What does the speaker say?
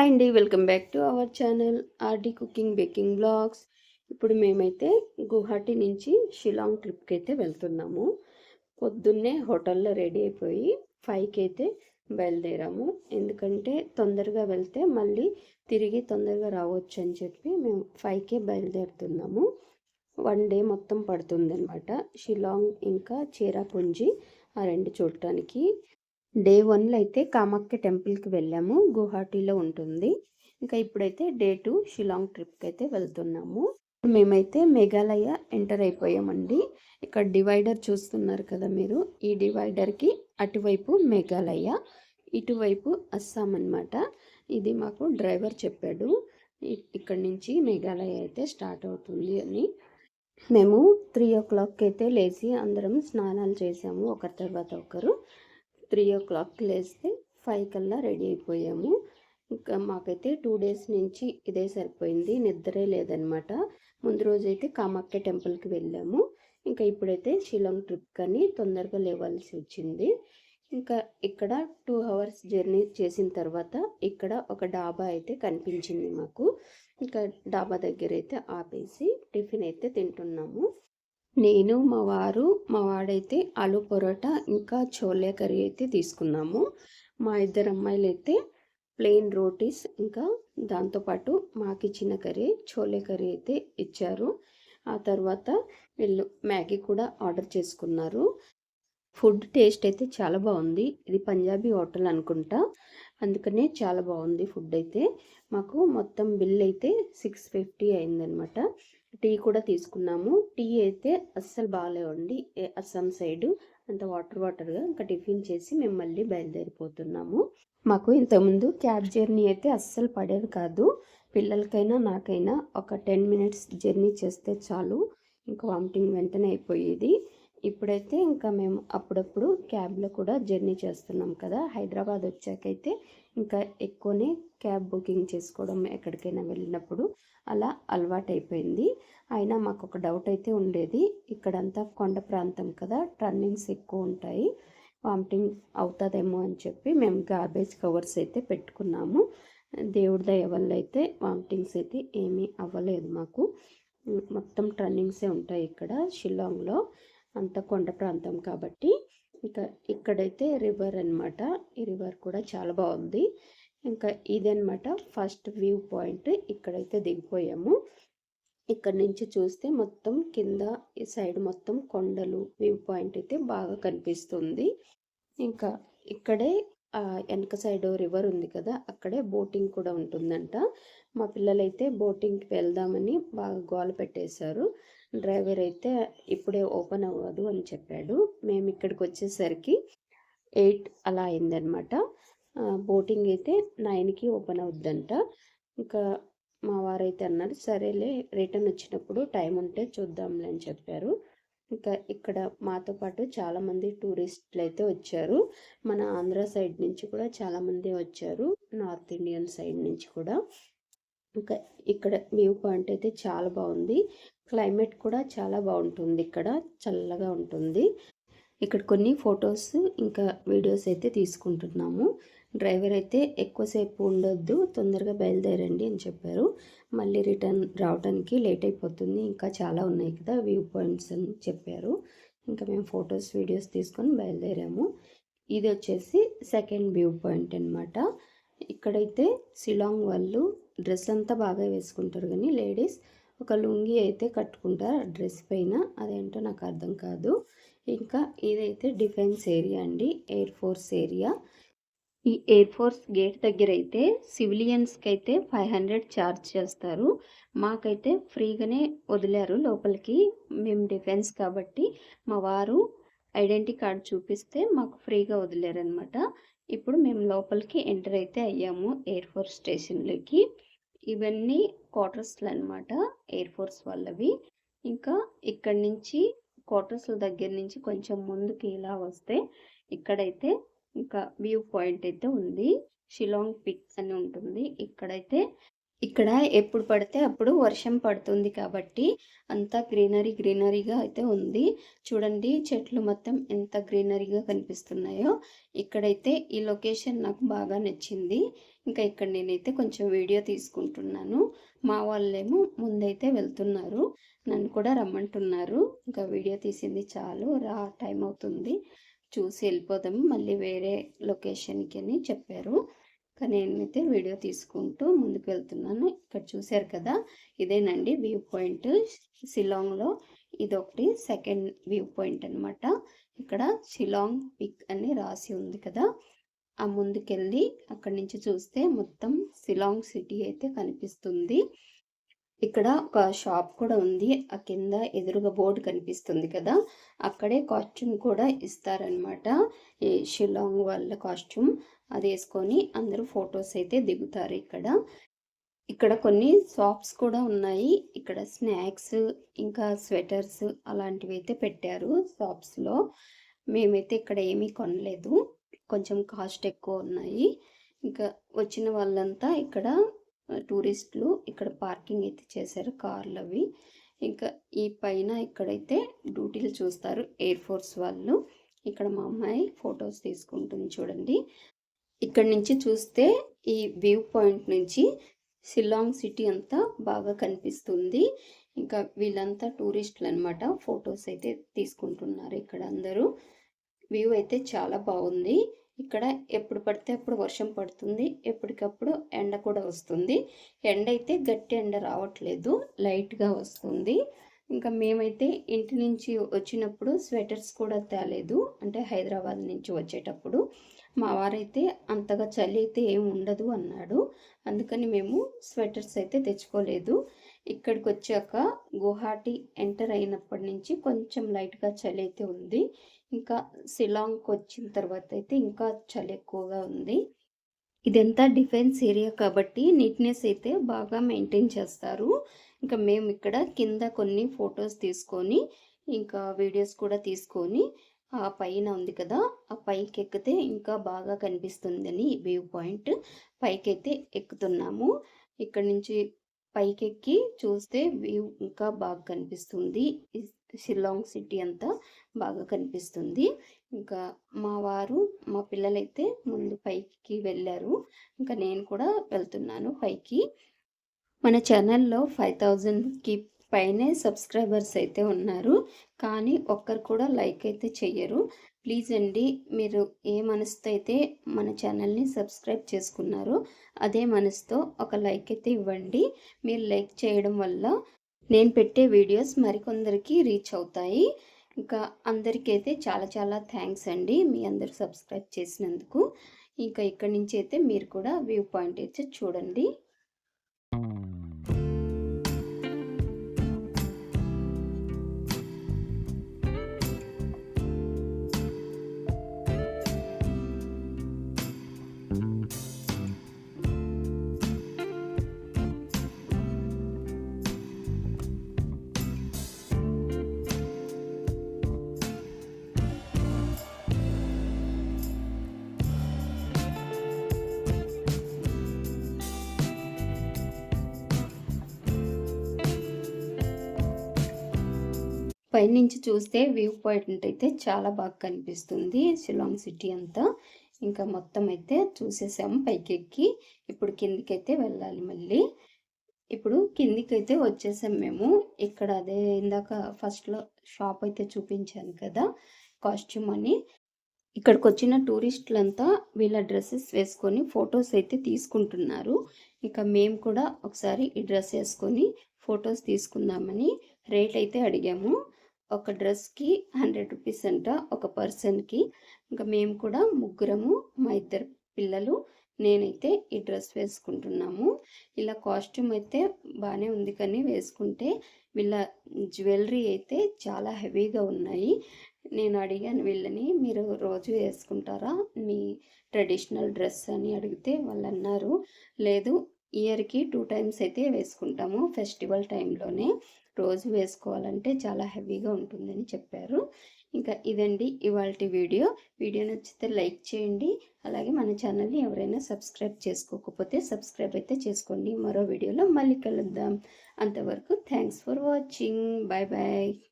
Hi అండి welcome back to our channel RD cooking baking blogs. ఇప్పుడు మేమైతే గువాహటి నుంచి షిలాంగ్ ట్రిప్కి అయితే వెళ్తున్నాము. పొద్దున్నే హోటల్లో రెడీ అయిపోయి ఫైవ్కి అయితే బయలుదేరాము. ఎందుకంటే తొందరగా వెళ్తే మళ్ళీ తిరిగి తొందరగా రావచ్చు అని చెప్పి మేము ఫైవ్కే బయలుదేరుతున్నాము. వన్ డే మొత్తం పడుతుంది అనమాట షిలాంగ్ ఇంకా చీరాపుంజి ఆ రెండు చూడటానికి. డే వన్లో అయితే కామాఖ్య టెంపుల్కి వెళ్ళాము. గుహాటీలో ఉంటుంది. ఇంకా ఇప్పుడైతే డే టూ షిలాంగ్ ట్రిప్కి అయితే వెళ్తున్నాము. మేమైతే మేఘాలయ ఎంటర్ అయిపోయామండి. ఇక్కడ డివైడర్ చూస్తున్నారు కదా మీరు? ఈ డివైడర్కి అటువైపు మేఘాలయ ఇటువైపు అస్సాం అన్నమాట. ఇది మాకు డ్రైవర్ చెప్పాడు. ఇక్కడి ఇక్కడ నుంచి మేఘాలయ అయితే స్టార్ట్ అవుతుంది అని. మేము త్రీ ఓ క్లాక్కి అయితే లేచి అందరం స్నానాలు చేసాము. ఒకరి తర్వాత ఒకరు. త్రీ ఓ క్లాక్ లేస్తే ఫైవ్ కల్లా రెడీ అయిపోయాము. ఇంకా మాకైతే టూ డేస్ నుంచి ఇదే సరిపోయింది. నిద్రే లేదనమాట ముందు రోజు అయితే కామాఖ్య టెంపుల్కి వెళ్ళాము. ఇంకా ఇప్పుడైతే షిలాంగ్ ట్రిప్ కానీ తొందరగా లేవాల్సి వచ్చింది. ఇంకా ఇక్కడ టూ అవర్స్ జర్నీ చేసిన తర్వాత ఇక్కడ ఒక డాబా అయితే కనిపించింది మాకు. ఇంకా డాబా దగ్గర అయితే ఆపేసి టిఫిన్ అయితే తింటున్నాము. నేను మా వారు మా వాడైతే ఆలు పొరోటా ఇంకా చోలే కర్రీ అయితే తీసుకున్నాము. మా ఇద్దరు అమ్మాయిలు అయితే ప్లెయిన్ రోటీస్ ఇంకా దాంతోపాటు మాకు ఇచ్చిన కర్రీ చోలే కర్రీ అయితే ఇచ్చారు. ఆ తర్వాత వీళ్ళు మ్యాగీ కూడా ఆర్డర్ చేసుకున్నారు. ఫుడ్ టేస్ట్ అయితే చాలా బాగుంది. ఇది పంజాబీ హోటల్ అనుకుంటా. అందుకనే చాలా బాగుంది ఫుడ్ అయితే. మాకు మొత్తం బిల్ అయితే సిక్స్ ఫిఫ్టీ అయిందనమాట టీ కూడా తీసుకున్నాము. టీ అయితే అస్సలు బాగాలేవండి. అస్సాం సైడ్ అంత వాటర్ వాటర్గా ఇంకా టిఫిన్ చేసి మేము మళ్ళీ బయలుదేరిపోతున్నాము. మాకు ఇంతకుముందు క్యాబ్ జర్నీ అయితే అస్సలు పడేది కాదు. పిల్లలకైనా నాకైనా ఒక టెన్ మినిట్స్ జర్నీ చేస్తే చాలు. ఇంకా వామిటింగ్ వెంటనే అయిపోయేది. ఇప్పుడైతే ఇంకా మేము అప్పుడప్పుడు క్యాబ్లో కూడా జర్నీ చేస్తున్నాం కదా. హైదరాబాద్ వచ్చాకైతే ఇంకా ఎక్కువనే క్యాబ్ బుకింగ్ చేసుకోవడం ఎక్కడికైనా వెళ్ళినప్పుడు అలా అలవాటైపోయింది. అయినా మాకు ఒక డౌట్ అయితే ఉండేది. ఇక్కడంతా కొండ ప్రాంతం కదా టర్నింగ్స్ ఎక్కువ ఉంటాయి వామిటింగ్ అవుతుందేమో అని చెప్పి మేము గార్బేజ్ కవర్స్ అయితే పెట్టుకున్నాము. దేవుడి దయ వల్ల అయితే వామిటింగ్స్ అయితే ఏమీ అవ్వలేదు మాకు. మొత్తం టర్నింగ్సే ఉంటాయి ఇక్కడ షిల్లాంగ్లో. అంత కొండ ప్రాంతం కాబట్టి ఇంకా ఇక్కడైతే రివర్ అన్నమాట. ఈ రివర్ కూడా చాలా బాగుంది. ఇంకా ఇదనమాట ఫస్ట్ వ్యూ పాయింట్. ఇక్కడైతే దిగిపోయాము. ఇక్కడ నుంచి చూస్తే మొత్తం కింద ఈ సైడ్ మొత్తం కొండలు వ్యూ పాయింట్ అయితే బాగా కనిపిస్తుంది. ఇంకా ఇక్కడే వెనక సైడ్ రివర్ ఉంది కదా అక్కడే బోటింగ్ కూడా ఉంటుందంట. మా పిల్లలైతే బోటింగ్కి వెళ్దామని బాగా గోల పెట్టేశారు. డ్రైవర్ అయితే ఇప్పుడే ఓపెన్ అవ్వదు అని చెప్పాడు. మేము ఇక్కడికి వచ్చేసరికి ఎయిట్ అలా అయిందనమాట బోటింగ్ అయితే నైన్కి ఓపెన్ అవుద్దంట. ఇంకా మా వారైతే అన్నారు సరేలే రిటర్న్ వచ్చినప్పుడు టైం ఉంటే చూద్దాంలే అని చెప్పారు. ఇంకా ఇక్కడ మాతో పాటు చాలామంది టూరిస్టులు అయితే వచ్చారు. మన ఆంధ్ర సైడ్ నుంచి కూడా చాలామంది వచ్చారు నార్త్ ఇండియన్ సైడ్ నుంచి కూడా. ఇంకా ఇక్కడ వ్యూ పాయింట్ అయితే చాలా బాగుంది. క్లైమేట్ కూడా చాలా బాగుంటుంది ఇక్కడ చల్లగా ఉంటుంది. ఇక్కడ కొన్ని ఫొటోస్ ఇంకా వీడియోస్ అయితే తీసుకుంటున్నాము. డ్రైవర్ అయితే ఎక్కువసేపు ఉండొద్దు తొందరగా బయలుదేరండి అని చెప్పారు. మళ్ళీ రిటర్న్ రావడానికి లేట్ అయిపోతుంది ఇంకా చాలా ఉన్నాయి కదా వ్యూ పాయింట్స్ అని చెప్పారు. ఇంకా మేము ఫొటోస్ వీడియోస్ తీసుకొని బయలుదేరాము. ఇది వచ్చేసి సెకండ్ వ్యూ పాయింట్ అన్నమాట. ఇక్కడైతే సిలాంగ్ వాళ్ళు డ్రెస్ అంతా బాగా వేసుకుంటారు కానీ లేడీస్ ఒక లుంగి అయితే కట్టుకుంటారు డ్రెస్ పైన. అదేంటో నాకు అర్థం కాదు. ఇంకా ఇదైతే డిఫెన్స్ ఏరియా అండి ఎయిర్ ఫోర్స్ ఏరియా. ఈ ఎయిర్ ఫోర్స్ గేట్ దగ్గర అయితే సివిలియన్స్కి అయితే ఫైవ్ హండ్రెడ్ ఛార్జ్ చేస్తారు. మాకైతే ఫ్రీగానే వదిలారు లోపలికి. మేము డిఫెన్స్ కాబట్టి మా వారు ఐడెంటిటీ కార్డ్ చూపిస్తే మాకు ఫ్రీగా వదిలేరనమాట ఇప్పుడు మేము లోపలికి ఎంటర్ అయితే అయ్యాము ఎయిర్ ఫోర్స్ స్టేషన్లోకి. ఇవన్నీ క్వార్టర్స్లు అనమాట ఎయిర్ ఫోర్స్ వాళ్ళవి. ఇంకా ఇక్కడి నుంచి క్వార్టర్స్ల దగ్గర నుంచి కొంచెం ముందుకి ఇలా వస్తే ఇక్కడైతే ఇంకా వ్యూ పాయింట్ అయితే ఉంది. షిలాంగ్ పిక్ అని ఉంటుంది. ఇక్కడైతే ఇక్కడ ఎప్పుడు పడితే అప్పుడు వర్షం పడుతుంది కాబట్టి అంతా గ్రీనరీ గ్రీనరీగా అయితే ఉంది. చూడండి చెట్లు మొత్తం ఎంత గ్రీనరీగా కనిపిస్తున్నాయో. ఇక్కడైతే ఈ లొకేషన్ నాకు బాగా నచ్చింది. ఇంకా ఇక్కడ నేనైతే కొంచెం వీడియో తీసుకుంటున్నాను. మా వాళ్ళేమో ముందైతే వెళ్తున్నారు. నన్ను కూడా రమ్మంటున్నారు. ఇంకా వీడియో తీసింది చాలు రా టైం అవుతుంది చూసి వెళ్ళిపోదాము మళ్ళీ వేరే లొకేషన్కి అని చెప్పారు. కానీ నేనైతే వీడియో తీసుకుంటూ ముందుకు వెళ్తున్నాను ఇక్కడ చూశారు కదా ఇదేనండి వ్యూ పాయింట్. షిలాంగ్లో ఇదొకటి సెకండ్ వ్యూ పాయింట్ అనమాట ఇక్కడ షిలాంగ్ పిక్ అని రాసి ఉంది కదా ఆ ముందుకెళ్ళి అక్కడి నుంచి చూస్తే మొత్తం షిలాంగ్ సిటీ అయితే కనిపిస్తుంది. ఇక్కడ ఒక షాప్ కూడా ఉంది. ఆ కింద ఎదురుగా బోర్డు కనిపిస్తుంది కదా. అక్కడే కాస్ట్యూమ్ కూడా ఇస్తారనమాట ఈ షిలాంగ్ వాళ్ళ కాస్ట్యూమ్ అది వేసుకొని అందరూ ఫొటోస్ అయితే దిగుతారు ఇక్కడ. ఇక్కడ కొన్ని షాప్స్ కూడా ఉన్నాయి. ఇక్కడ స్నాక్స్ ఇంకా స్వెటర్స్ అలాంటివి అయితే పెట్టారు షాప్స్లో మేమైతే ఇక్కడ ఏమీ కొనలేదు. కొంచెం కాస్ట్ ఎక్కువ ఉన్నాయి. ఇంకా వచ్చిన వాళ్ళంతా ఇక్కడ టూరిస్టులు ఇక్కడ పార్కింగ్ అయితే చేశారు కార్లు అవి ఇంకా ఈ పైన ఇక్కడైతే డ్యూటీలు చూస్తారు ఎయిర్ ఫోర్స్ వాళ్ళు. ఇక్కడ మా అమ్మాయి ఫొటోస్ తీసుకుంటుంది చూడండి. ఇక్కడ నుంచి చూస్తే ఈ వ్యూ పాయింట్ నుంచి షిల్లాంగ్ సిటీ అంతా బాగా కనిపిస్తుంది. ఇంకా వీళ్ళంతా టూరిస్టులు అనమాట ఫొటోస్ అయితే తీసుకుంటున్నారు ఇక్కడ అందరూ. వ్యూ అయితే చాలా బాగుంది. ఇక్కడ ఎప్పుడు పడితే అప్పుడు వర్షం పడుతుంది. ఎప్పటికప్పుడు ఎండ కూడా వస్తుంది. ఎండ అయితే గట్టి ఎండ రావట్లేదు. లైట్గా వస్తుంది. ఇంకా మేమైతే ఇంటి నుంచి వచ్చినప్పుడు స్వెటర్స్ కూడా తేలేదు. అంటే హైదరాబాద్ నుంచి వచ్చేటప్పుడు. మా వారైతే అంతగా చలి అయితే ఏం ఉండదు అన్నాడు. అందుకని మేము స్వెటర్స్ అయితే తెచ్చుకోలేదు. ఇక్కడికి వచ్చాక గువాహటి ఎంటర్ అయినప్పటి నుంచి కొంచెం లైట్గా చలి అయితే ఉంది. ఇంకా సిలాంగ్కి వచ్చిన తర్వాత అయితే ఇంకా చలి ఎక్కువగా ఉంది. ఇదంతా డిఫెన్స్ ఏరియా కాబట్టి నీట్నెస్ అయితే బాగా మెయింటైన్ చేస్తారు. ఇంకా మేము ఇక్కడ కింద కొన్ని ఫొటోస్ తీసుకొని ఇంకా వీడియోస్ కూడా తీసుకొని ఆ పైన ఉంది కదా ఆ పైకి ఎక్కితే ఇంకా బాగా కనిపిస్తుందని వ్యూ పాయింట్. పైకైతే ఎక్కుతున్నాము. ఇక్కడ నుంచి పైకెక్కి చూస్తే వ్యూ ఇంకా బాగా కనిపిస్తుంది. షిల్లాంగ్ సిటీ అంతా బాగా కనిపిస్తుంది. ఇంకా మా వారు మా పిల్లలైతే ముందు పైకి వెళ్ళారు. ఇంకా నేను కూడా వెళ్తున్నాను పైకి. మన ఛానల్లో ఫైవ్ థౌజండ్కి పైనే సబ్స్క్రైబర్స్ అయితే ఉన్నారు. కానీ ఒక్కరు కూడా లైక్ అయితే చెయ్యరు. ప్లీజ్ అండి మీరు ఏ మనసుతో అయితే మన ఛానల్ని సబ్స్క్రైబ్ చేసుకున్నారో అదే మనసుతో ఒక లైక్ అయితే ఇవ్వండి. మీరు లైక్ చేయడం వల్ల నేను పెట్టే వీడియోస్ మరికొందరికి రీచ్ అవుతాయి. ఇంకా అందరికైతే చాలా చాలా థ్యాంక్స్ అండి మీ అందరు సబ్స్క్రైబ్ చేసినందుకు. ఇంకా ఇక్కడి నుంచి అయితే మీరు కూడా వ్యూ పాయింట్ అయితే చూడండి. పైనుంచి చూస్తే వ్యూ పాయింట్ అయితే చాలా బాగా కనిపిస్తుంది షిలాంగ్ సిటీ అంతా. ఇంకా మొత్తం అయితే చూసేసాము పైకెక్కి. ఇప్పుడు కిందికైతే వెళ్ళాలి మళ్ళీ. ఇప్పుడు కిందికైతే వచ్చేసాం మేము. ఇక్కడ అదే ఇందాక ఫస్ట్లో షాప్ అయితే చూపించాను కదా కాస్ట్యూమ్ అని. ఇక్కడికి వచ్చిన టూరిస్టులంతా వీళ్ళ డ్రెస్సెస్ వేసుకొని ఫొటోస్ అయితే తీసుకుంటున్నారు. ఇంకా మేము కూడా ఒకసారి ఈ డ్రెస్ వేసుకొని ఫొటోస్ తీసుకుందామని రేట్ అయితే అడిగాము. ఒక డ్రెస్కి హండ్రెడ్ రూపీస్ అంట ఒక పర్సన్కి. ఇంకా మేము కూడా ముగ్గురము మా ఇద్దరు పిల్లలు నేనైతే ఈ డ్రెస్ వేసుకుంటున్నాము. ఇలా కాస్ట్యూమ్ అయితే బాగానే ఉంది కానీ వేసుకుంటే వీళ్ళ జ్యువెలరీ అయితే చాలా హెవీగా ఉన్నాయి. నేను అడిగాను వీళ్ళని మీరు రోజు వేసుకుంటారా? మీ ట్రెడిషనల్ డ్రెస్ అని అడిగితే వాళ్ళు అన్నారు. లేదు ఇయర్కి టూ టైమ్స్ అయితే వేసుకుంటాము. ఫెస్టివల్ టైంలోనే రోజు వేసుకోవాలంటే చాలా హెవీగా ఉంటుందని చెప్పారు. ఇంకా ఇదండి ఇవాళ వీడియో. వీడియో నచ్చితే లైక్ చేయండి. అలాగే మన ఛానల్ని ఎవరైనా సబ్స్క్రైబ్ చేసుకోకపోతే సబ్స్క్రైబ్ అయితే చేసుకోండి. మరో వీడియోలో మళ్ళీ కలుద్దాం. అంతవరకు thanks for watching. Bye bye